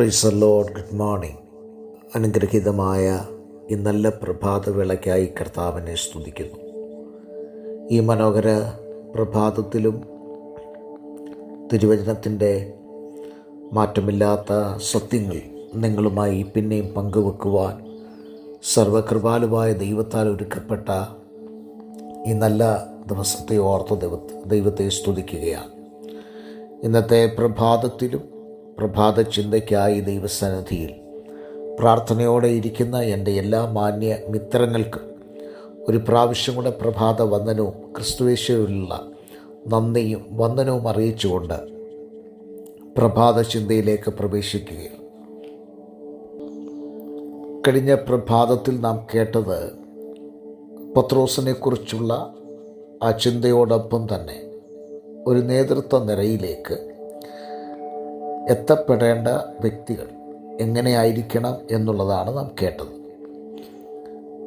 Price load good morning അനുഗ്രഹീതമായ ഈ നല്ല പ്രഭാതവേളയ്ക്കായി കർത്താവിനെ സ്തുതിക്കുന്നു. ഈ മനോഹര പ്രഭാതത്തിലും തിരുവചനത്തിന്റെ മാറ്റമില്ലാത്ത സത്യങ്ങൾ നിങ്ങളുമായി പിന്നെയും പങ്കുവെക്കുവാൻ സർവകൃപാലുവായ ദൈവത്താൽ ഒരുക്കപ്പെട്ട ഈ നല്ല ദിവസത്തെ ഓർത്ത് ദൈവത്തെ ദൈവത്തെ സ്തുതിക്കുകയാണ്. ഇന്നത്തെ പ്രഭാതത്തിലും പ്രഭാത ചിന്തയ്ക്കായി ദൈവസന്നിധിയിൽ പ്രാർത്ഥനയോടെ ഇരിക്കുന്ന എന്റെ എല്ലാ മാന്യ മിത്രങ്ങൾക്കും ഒരു പ്രാവശ്യം കൂടെ പ്രഭാത വന്ദനവും ക്രിസ്തുവേശ്വരുള്ള നന്ദിയും വന്ദനവും അറിയിച്ചുകൊണ്ട് പ്രഭാത ചിന്തയിലേക്ക് പ്രവേശിക്കുകയാണ്. കഴിഞ്ഞ പ്രഭാതത്തിൽ നാം കേട്ടത് പത്രോസിനെക്കുറിച്ചുള്ള ആ ചിന്തയോടൊപ്പം തന്നെ ഒരു നേതൃത്വ നിരയിലേക്ക് എത്തപ്പെടേണ്ട വ്യക്തികൾ എങ്ങനെയായിരിക്കണം എന്നുള്ളതാണ് നാം കേട്ടത്.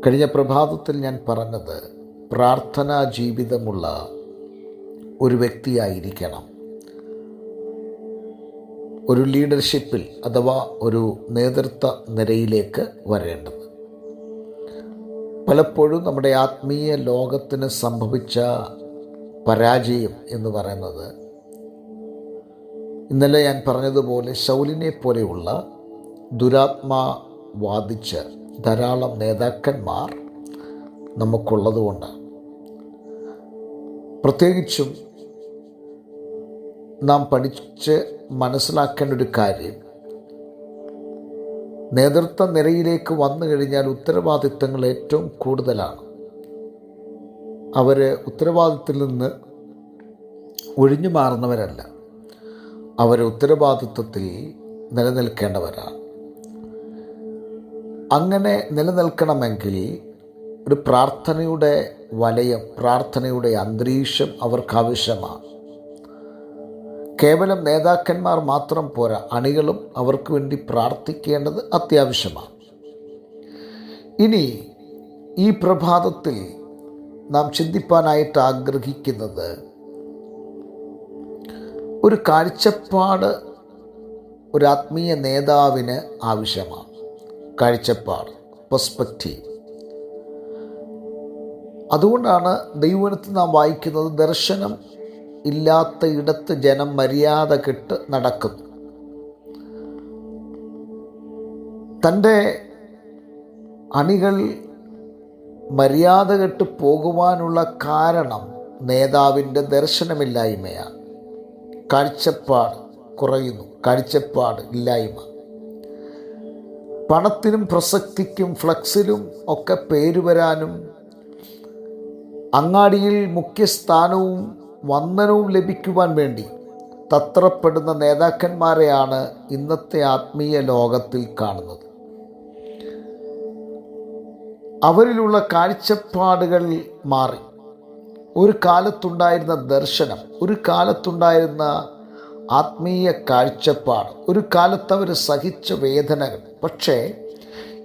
കഴിഞ്ഞ പ്രഭാതത്തിൽ ഞാൻ പറഞ്ഞത് പ്രാർത്ഥനാ ജീവിതമുള്ള ഒരു വ്യക്തിയായിരിക്കണം. ഒരു ലീഡർഷിപ്പിൽ അഥവാ ഒരു നേതൃത്വ നിരയിലേക്ക് വരേണ്ടത്. പലപ്പോഴും നമ്മുടെ ആത്മീയ ലോകത്തിന് സംഭവിച്ച പരാജയം എന്ന് പറയുന്നത് ഇന്നലെ ഞാൻ പറഞ്ഞതുപോലെ ശൗലിനെ പോലെയുള്ള ദുരാത്മാ വാദിച്ച് ധാരാളം നേതാക്കന്മാർ നമുക്കുള്ളതുകൊണ്ട് പ്രത്യേകിച്ചും നാം പഠിച്ച് മനസ്സിലാക്കേണ്ട ഒരു കാര്യം നേതൃത്വ നിരയിലേക്ക് വന്നു കഴിഞ്ഞാൽ ഉത്തരവാദിത്തങ്ങൾ ഏറ്റവും കൂടുതലാണ്. അവർ ഉത്തരവാദിത്തത്തിൽ നിന്ന് ഒഴിഞ്ഞു മാറുന്നവരല്ല. അവർ ഉത്തരവാദിത്വത്തിൽ നിലനിൽക്കേണ്ടവരാണ്. അങ്ങനെ നിലനിൽക്കണമെങ്കിൽ ഒരു പ്രാർത്ഥനയുടെ വലയം പ്രാർത്ഥനയുടെ അന്തരീക്ഷം അവർക്ക് ആവശ്യമാണ് കേവലം നേതാക്കന്മാർ മാത്രം പോരാ അണികളും അവർക്ക് വേണ്ടി പ്രാർത്ഥിക്കേണ്ടത് അത്യാവശ്യമാണ്. ഇനി ഈ പ്രഭാതത്തിൽ നാം ചിന്തിപ്പാനായിട്ട് ആഗ്രഹിക്കുന്നത് ഒരു കാഴ്ചപ്പാട് ഒരു ആത്മീയ നേതാവിന് ആവശ്യമാണ്. കാഴ്ചപ്പാട് പെർസ്പെക്റ്റീവ് അതുകൊണ്ടാണ് ദൈവനത്തിൽ നാം വായിക്കുന്നത് ദർശനം ഇല്ലാത്ത ഇടത്ത് ജനം മര്യാദ കെട്ട് നടക്കുന്നു തന്റെ അണികൾ മര്യാദ കെട്ട് പോകുവാനുള്ള കാരണം നേതാവിന്റെ ദർശനമില്ലായ്മയാണ്. കാഴ്ചപ്പാട് കുറയുന്നു. കാഴ്ചപ്പാട് ഇല്ലായ്മ. പണത്തിനും പ്രസക്തിക്കും ഫ്ലക്സിലും ഒക്കെ പേര് വരാനും അങ്ങാടിയിൽ മുഖ്യസ്ഥാനവും വന്ദനവും ലഭിക്കുവാൻ വേണ്ടി തത്രപ്പെടുന്ന നേതാക്കന്മാരെയാണ് ഇന്നത്തെ ആത്മീയ ലോകത്തിൽ കാണുന്നത്. അവരിലുള്ള കാഴ്ചപ്പാടുകൾ മാറി. ഒരു കാലത്തുണ്ടായിരുന്ന ദർശനം ഒരു കാലത്തുണ്ടായിരുന്ന ആത്മീയ കാഴ്ചപ്പാട് ഒരു കാലത്ത് അവർ സഹിച്ച വേദനകൾ. പക്ഷേ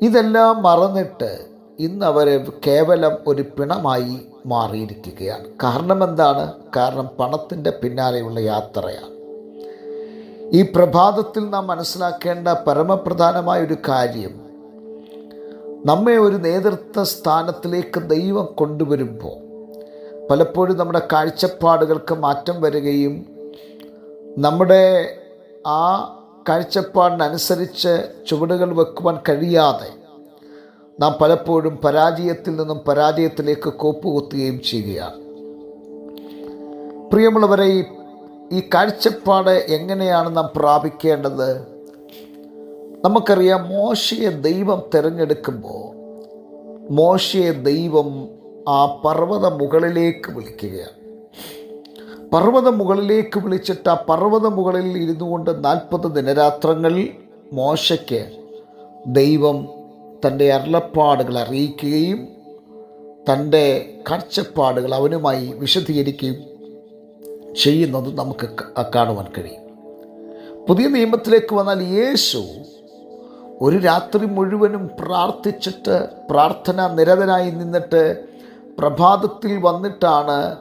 ഇതെല്ലാം മറന്നിട്ട് ഇന്ന് അവർ കേവലം ഒരു പിണമായി മാറിയിരിക്കുകയാണ്. കാരണം എന്താണ്? കാരണം പണത്തിന്റെ പിന്നാലെയുള്ള യാത്രയാണ്. ഈ പ്രഭാതത്തിൽ നാം മനസ്സിലാക്കേണ്ട പരമപ്രധാനമായ ഒരു കാര്യം നമ്മെ ഒരു നേതൃത്വ സ്ഥാനത്തിലേക്ക് ദൈവം കൊണ്ടുവരുമ്പോൾ പലപ്പോഴും നമ്മുടെ കാഴ്ചപ്പാടുകൾക്ക് മാറ്റം വരികയും നമ്മുടെ ആ കാഴ്ചപ്പാടിനനുസരിച്ച് ചുവടുകൾ വെക്കുവാൻ കഴിയാതെ നാം പലപ്പോഴും പരാജയത്തിൽ നിന്നും പരാജയത്തിലേക്ക് കോപ്പുകുത്തുകയും ചെയ്യുകയാണ്. പ്രിയമുള്ളവരെ ഈ ഈ കാഴ്ചപ്പാട് എങ്ങനെയാണ് നാം പ്രാപിക്കേണ്ടത്? നമുക്കറിയാം മോശയെ ദൈവം തിരഞ്ഞെടുക്കുമ്പോൾ മോശയെ ദൈവം ആ പർവത മുകളിലേക്ക് വിളിക്കുകയാണ്. പർവത മുകളിലേക്ക് വിളിച്ചിട്ട് ആ പർവത മുകളിൽ ഇരുന്നു കൊണ്ട് നാൽപ്പത് ദിനരാത്രങ്ങൾ മോശയ്ക്ക് ദൈവം തന്റെ അരുളപ്പാടുകൾ അറിയിക്കുകയും തന്റെ കാഴ്ചപ്പാടുകൾ അവനുമായി വിശദീകരിക്കുകയും ചെയ്യുന്നത് നമുക്ക് കാണുവാൻ കഴിയും. പുതിയ നിയമത്തിലേക്ക് വന്നാൽ യേശു ഒരു രാത്രി മുഴുവനും പ്രാർത്ഥിച്ചിട്ട് പ്രാർത്ഥന നിരതനായി നിന്നിട്ട് പ്രഭാതത്തിൽ വന്നിട്ടാണ്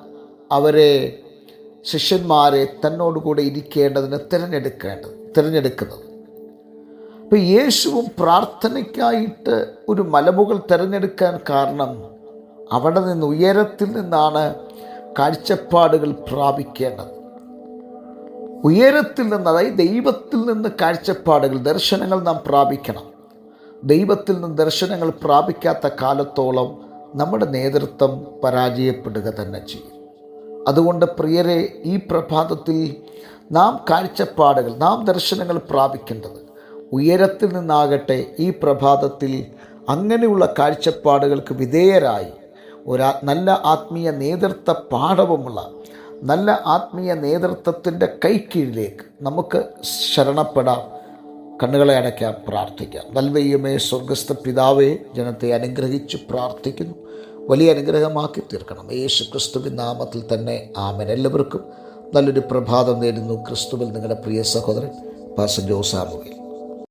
അവരെ ശിഷ്യന്മാരെ തന്നോടുകൂടെ ഇരിക്കേണ്ടതിന് തിരഞ്ഞെടുക്കേണ്ടത് തിരഞ്ഞെടുക്കുന്നത്. അപ്പോൾ യേശുവും പ്രാർത്ഥനയ്ക്കായിട്ട് ഒരു മലമുകൾ തിരഞ്ഞെടുക്കാൻ കാരണം അവിടെ നിന്ന് ഉയരത്തിൽ നിന്നാണ് കാഴ്ചപ്പാടുകൾ പ്രാപിക്കേണ്ടത്. ഉയരത്തിൽ നിന്ന് അതായത് ദൈവത്തിൽ നിന്ന് കാഴ്ചപ്പാടുകൾ ദർശനങ്ങൾ നാം പ്രാപിക്കണം. ദൈവത്തിൽ നിന്ന് ദർശനങ്ങൾ പ്രാപിക്കാത്ത കാലത്തോളം നമ്മുടെ നേതൃത്വം പരാജയപ്പെടുക തന്നെ ചെയ്യും. അതുകൊണ്ട് പ്രിയരെ ഈ പ്രഭാതത്തിൽ നാം കാഴ്ചപ്പാടുകൾ നാം ദർശനങ്ങൾ പ്രാപിക്കേണ്ടത് ഉയരത്തിൽ നിന്നാകട്ടെ ഈ പ്രഭാതത്തിൽ അങ്ങനെയുള്ള കാഴ്ചപ്പാടുകൾക്ക് വിധേയരായി ഒരു നല്ല ആത്മീയ നേതൃത്വ പാഠവുമുള്ള നല്ല ആത്മീയ നേതൃത്വത്തിന്റെ കൈക്കീഴിലേക്ക് നമുക്ക് ശരണപ്പെടാം. കണ്ണുകളെ അടയ്ക്കാൻ പ്രാർത്ഥിക്കാം. നൽവയ്യമേ സ്വർഗസ്ഥ പിതാവേ ജനത്തെ അനുഗ്രഹിച്ച് പ്രാർത്ഥിക്കുന്നു. വലിയ അനുഗ്രഹമാക്കി തീർക്കണം. യേശു ക്രിസ്തുവിൻ നാമത്തിൽ തന്നെ ആമൻ. എല്ലാവർക്കും നല്ലൊരു പ്രഭാതം നേരുന്നു. ക്രിസ്തുവിൽ നിങ്ങളുടെ പ്രിയ സഹോദരൻ പാസ ജോസാമുകയിൽ